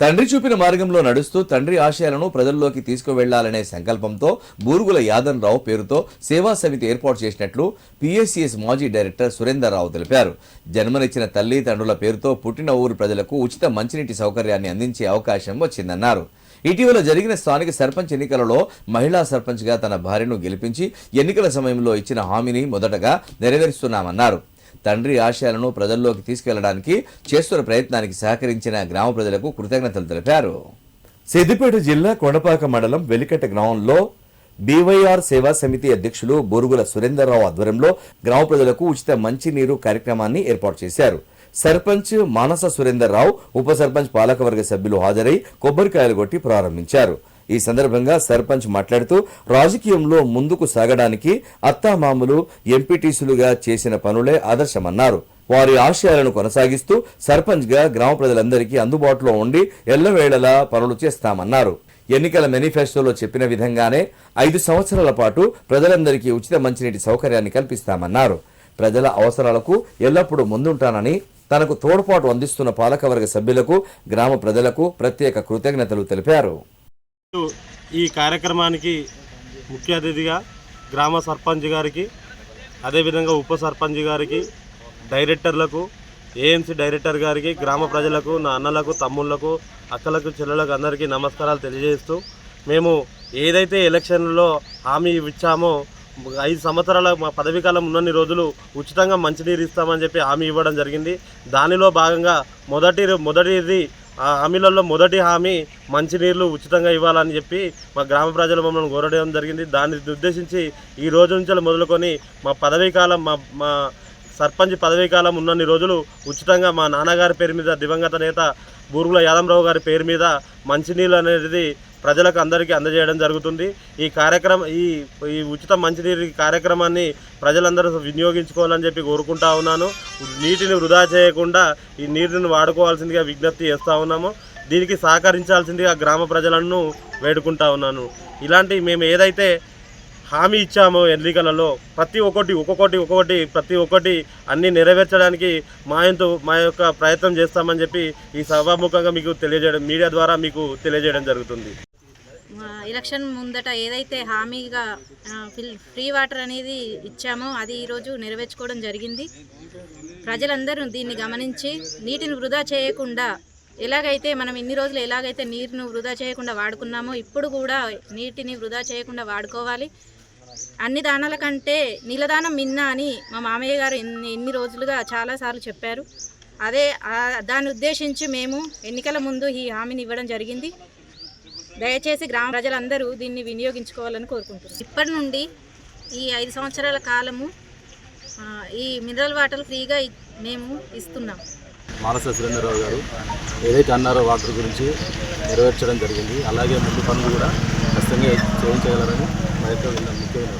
తండ్రి చూపిన మార్గంలో నడుస్తూ తండ్రి ఆశయాలను ప్రజల్లోకి తీసుకువెళ్ళాలనే సంకల్పంతో బూరుగుల యాదన్ రావు పేరుతో సేవా సమితి ఏర్పాటు చేసినట్లు పిఎస్సిఎస్ మాజీ డైరెక్టర్ సురేందర్ రావు తెలిపారు. జన్మనిచ్చిన తల్లి తండ్రుల పేరుతో పుట్టిన ఊరు ప్రజలకు ఉచిత మంచినీటి సౌకర్యాన్ని అందించే అవకాశం వచ్చిందన్నారు. ఇటీవల జరిగిన స్థానిక సర్పంచ్ ఎన్నికలలో మహిళా సర్పంచ్గా తన భార్యను గెలిపించి ఎన్నికల సమయంలో ఇచ్చిన హామీని మొదటగా నెరవేరుస్తున్నామన్నారు. తండ్రి ఆశయాలను ప్రజల్లోకి తీసుకెళ్ళడానికి చేస్తున్న ప్రయత్నానికి సహకరించిన గ్రామ ప్రజలకు కృతజ్ఞతలు తెలిపారు. సిద్దిపేట జిల్లా కొండపాక మండలం వెలికట్ట గ్రామంలో బీవైఆర్ సేవా సమితి అధ్యక్షులు బొరుగుల సురేందర్రావు ఆధ్వర్యంలో గ్రామ ప్రజలకు ఉచిత మంచినీరు కార్యక్రమాన్ని ఏర్పాటు చేశారు. సర్పంచ్ మానస సురేందర్ రావు ఉప సర్పంచ్ పాలకవర్గ సభ్యులు హాజరై కొబ్బరికాయలు కొట్టి ప్రారంభించారు. ఈ సందర్భంగా సర్పంచ్ మాట్లాడుతూ రాజకీయంలో ముందుకు సాగడానికి అత్తామామలు ఎంపీటీసీలుగా చేసిన పనులే ఆదర్శమన్నారు. వారి ఆశయాలను కొనసాగిస్తూ సర్పంచ్గా గ్రామ ప్రజలందరికీ అందుబాటులో ఉండి ఎల్లవేళలా పనులు చేస్తామన్నారు. ఎన్నికల మేనిఫెస్టోలో చెప్పిన విధంగానే ఐదు సంవత్సరాల పాటు ప్రజలందరికీ ఉచిత మంచినీటి సౌకర్యాన్ని కల్పిస్తామన్నారు. ప్రజల అవసరాలకు ఎల్లప్పుడూ ముందుంటానని తనకు తోడ్పాటు అందిస్తున్న పాలకవర్గ సభ్యులకు గ్రామ ప్రజలకు ప్రత్యేక కృతజ్ఞతలు తెలిపారు. ఈ కార్యక్రమానికి ముఖ్య అతిథిగా గ్రామ సర్పంచ్ గారికి అదేవిధంగా ఉప సర్పంచ్ గారికి డైరెక్టర్లకు ఏఎంసీ డైరెక్టర్ గారికి గ్రామ ప్రజలకు నా అన్నలకు తమ్ముళ్ళకు అక్కలకు చెల్లెలకు అందరికీ నమస్కారాలు తెలియజేస్తూ మేము ఏదైతే ఎలక్షన్లో హామీ ఇచ్చామో ఐదు సంవత్సరాల మా పదవీ కాలం ఉన్నన్ని రోజులు ఉచితంగా మంచినీరు ఇస్తామని చెప్పి హామీ ఇవ్వడం జరిగింది. దానిలో భాగంగా మొదటి మొదటిది ఆ హామీలలో మొదటి హామీ మంచినీళ్ళు ఉచితంగా ఇవ్వాలని చెప్పి మా గ్రామ ప్రజలు మమ్మల్ని కోరడం జరిగింది. దాన్ని ఉద్దేశించి ఈ రోజు నుంచి మొదలుకొని మా పదవీ కాలం మా మా సర్పంచ్ పదవీ కాలం ఉన్నన్ని రోజులు ఉచితంగా మా నాన్నగారి పేరు మీద దివంగత నేత బూరుగుల యాదవరావు గారి పేరు మీద మంచినీళ్ళు అనేది ప్రజలకు అందరికీ అందజేయడం జరుగుతుంది. ఈ కార్యక్రమం ఈ ఈ ఉచిత మంచినీరు కార్యక్రమాన్ని ప్రజలందరూ వినియోగించుకోవాలని చెప్పి కోరుకుంటా ఉన్నాను. నీటిని వృధా చేయకుండా ఈ నీటిని వాడుకోవాల్సిందిగా విజ్ఞప్తి చేస్తూ ఉన్నాము. దీనికి సహకరించాల్సిందిగా గ్రామ ప్రజలను వేడుకుంటా ఉన్నాను. ఇలాంటి మేము ఏదైతే హామీ ఇచ్చాము ఎన్నికలలో ప్రతి ఒక్కటి ఒక్కొక్కటి ఒక్కొక్కటి ప్రతి ఒక్కటి అన్నీ నెరవేర్చడానికి మా ఎంతో మా యొక్క ప్రయత్నం చేస్తామని చెప్పి ఈ సభాముఖంగా మీకు తెలియజేయడం మీడియా ద్వారా మీకు తెలియజేయడం జరుగుతుంది. ఎలక్షన్ ముందట ఏదైతే హామీగా ఫిల్ ఫ్రీ వాటర్ అనేది ఇచ్చామో అది ఈరోజు నెరవేర్చుకోవడం జరిగింది. ప్రజలందరూ దీన్ని గమనించి నీటిని వృధా చేయకుండా ఎలాగైతే మనం ఇన్ని రోజులు ఎలాగైతే నీరును వృధా చేయకుండా వాడుకున్నామో ఇప్పుడు కూడా నీటిని వృధా చేయకుండా వాడుకోవాలి. అన్ని దానాల కంటే నీలదానం మిన్న అని మా మామయ్య గారు ఎన్ని ఎన్ని రోజులుగా చాలాసార్లు చెప్పారు. అదే దాన్ని ఉద్దేశించి మేము ఎన్నికల ముందు ఈ హామీని ఇవ్వడం జరిగింది. దయచేసి గ్రామ ప్రజలందరూ దీన్ని వినియోగించుకోవాలని కోరుకుంటున్నాను ఇప్పటి నుండి ఈ ఐదు సంవత్సరాల కాలము ఆ, ఈ మినరల్ వాటర్ ఫ్రీగా మేము ఇస్తున్నాం. మానస సురేంద్రరావు గారు ఏదైతే అన్నారో వాటర్ గురించి నెరవేర్చడం జరిగింది. అలాగే ముందు పనులు కూడా ఖచ్చితంగా చేయించగలరని మా యొక్క ముఖ్యమైన